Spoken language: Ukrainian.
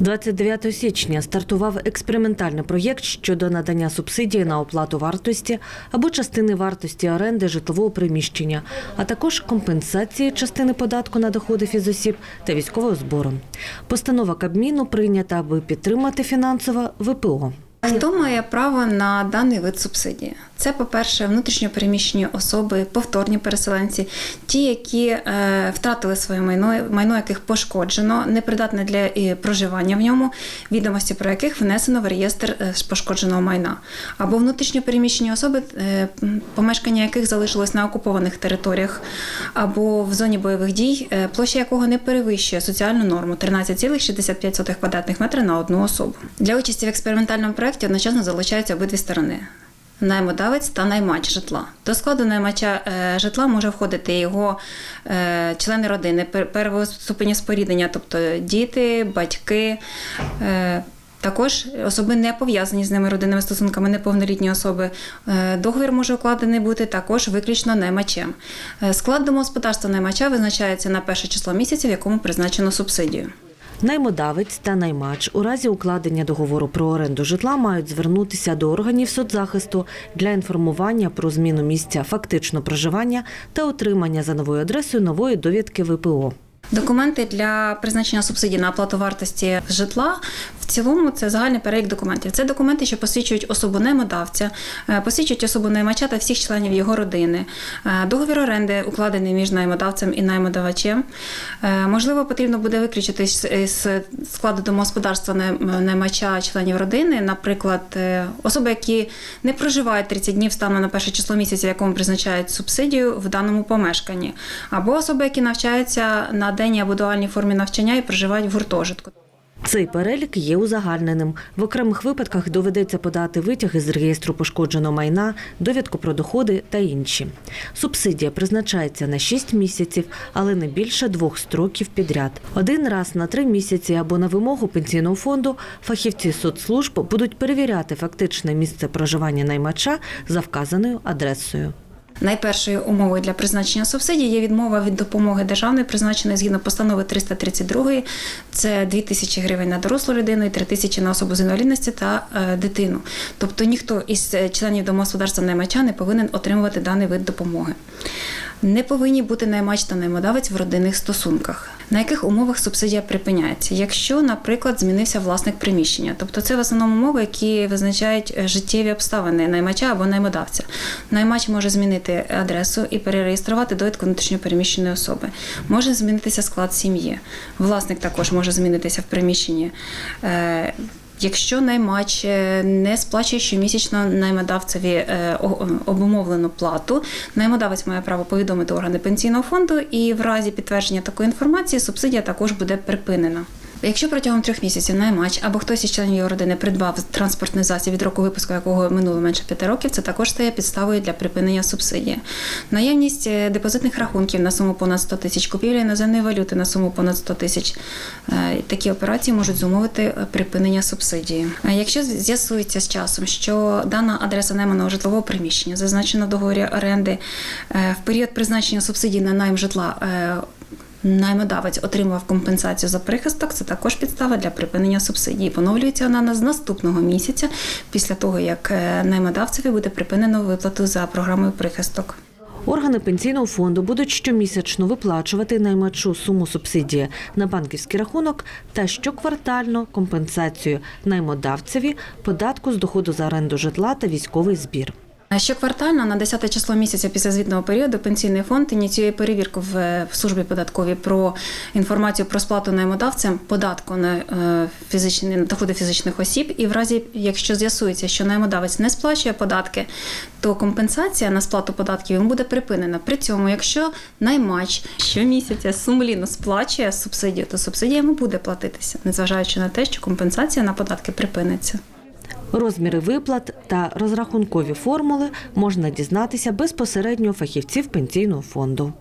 29 січня стартував експериментальний проєкт щодо надання субсидії на оплату вартості або частини вартості оренди житлового приміщення, а також компенсації частини податку на доходи фізосіб та військового збору. Постанова Кабміну прийнята, аби підтримати фінансово ВПО. Хто має право на даний вид субсидії? Це, по-перше, внутрішньопереміщені особи, повторні переселенці, ті, які е, втратили своє майно, майно яких пошкоджено, непридатне для проживання в ньому, відомості про яких внесено в реєстр е, пошкодженого майна, або внутрішньопереміщені особи, е, помешкання яких залишилось на окупованих територіях, або в зоні бойових дій, площа якого не перевищує соціальну норму 13,65 квадратних метрів на одну особу. Для участі в експериментальному проєкті одночасно залучаються обидві сторони. Наймодавець та наймач житла. До складу наймача е, житла може входити його е, члени родини пер- первого ступеня споріднення, тобто діти, батьки. Е, також особи не пов'язані з ними родинними стосунками, неповнолітні особи. Договір може укладений бути також виключно наймачем. Склад домогосподарства наймача визначається на перше число місяця, в якому призначено субсидію. Наймодавець та наймач у разі укладення договору про оренду житла мають звернутися до органів соцзахисту для інформування про зміну місця фактичного проживання та отримання за новою адресою нової довідки ВПО. Документи для призначення субсидій на оплату вартості житла в цілому це загальний перелік документів. Це документи, що посвідчують особу наймодавця, е, посвідчують особу наймача та всіх членів його родини. Е, Договір оренди укладений між наймодавцем і наймодавачем. Е, Можливо, потрібно буде виключити з складу домогосподарства наймача членів родини, наприклад, особи, які не проживають 30 днів станом на перше число місяця, в якому призначають субсидію в даному помешканні, або особи, які навчаються на денній або дуальній формі навчання і проживають в гуртожитку. Цей перелік є узагальненим. В окремих випадках доведеться подати витяг із реєстру пошкодженого майна, довідку про доходи та інші. Субсидія призначається на 6 місяців, але не більше двох строків підряд. Один раз на три місяці або на вимогу пенсійного фонду фахівці соцслужб будуть перевіряти фактичне місце проживання наймача за вказаною адресою. Найпершою умовою для призначення субсидій є відмова від допомоги державної, призначеної згідно постанови 332. Це 2 тисячі гривень на дорослу людину і 3 тисячі на особу з інвалідності та е, дитину. Тобто ніхто із е, членів домогосподарства наймача не повинен отримувати даний вид допомоги. Не повинні бути наймач та наймодавець в родинних стосунках. На яких умовах субсидія припиняється? Якщо, наприклад, змінився власник приміщення, тобто це в основному умови, які визначають е, життєві обставини наймача або наймодавця. Наймач може змінити адресу і перереєструвати довідку внутрішньопереміщеної особи. Може змінитися склад сім'ї. Власник також може змінитися в приміщенні. Якщо наймач е, не сплачує щомісячно наймодавцеві е, обумовлену плату, наймодавець має право повідомити органи пенсійного фонду, і в разі підтвердження такої інформації субсидія також буде припинена. Якщо протягом трьох місяців наймач або хтось із членів його родини придбав транспортний засіб, від року випуску якого минуло менше п'яти років, це також стає підставою для припинення субсидії. Наявність е, депозитних рахунків на суму понад 100 тисяч купівлі іноземної валюти на суму понад 100 тисяч. Е, Такі операції можуть зумовити е, припинення субсидії. Якщо з'ясується з часом, що дана адреса найманого житлового приміщення зазначена в договорі оренди в період призначення субсидій на найм житла. Наймодавець отримав компенсацію за прихисток. Це також підстава для припинення субсидії. Поновлюється вона з наступного місяця після того, як е, наймодавцеві буде припинено виплату за програмою прихисток. Органи пенсійного фонду будуть щомісячно виплачувати наймачу суму субсидії на банківський рахунок та щоквартально компенсацію наймодавцеві податку з доходу за оренду житла та військовий збір. Щоквартально на 10 число місяця після звітного періоду пенсійний фонд ініціює перевірку в, в службі податковій про інформацію про сплату наймодавцям податку на е, фізичні доходи фізичних осіб. І в разі, якщо з'ясується, що наймодавець не сплачує податки, то компенсація на сплату податків буде припинена. При цьому, якщо наймач щомісяця сумлінно сплачує субсидію, то субсидія йому буде платитися, незважаючи на те, що компенсація на податки припиниться. Розміри виплат та розрахункові формули можна дізнатися безпосередньо фахівців пенсійного фонду.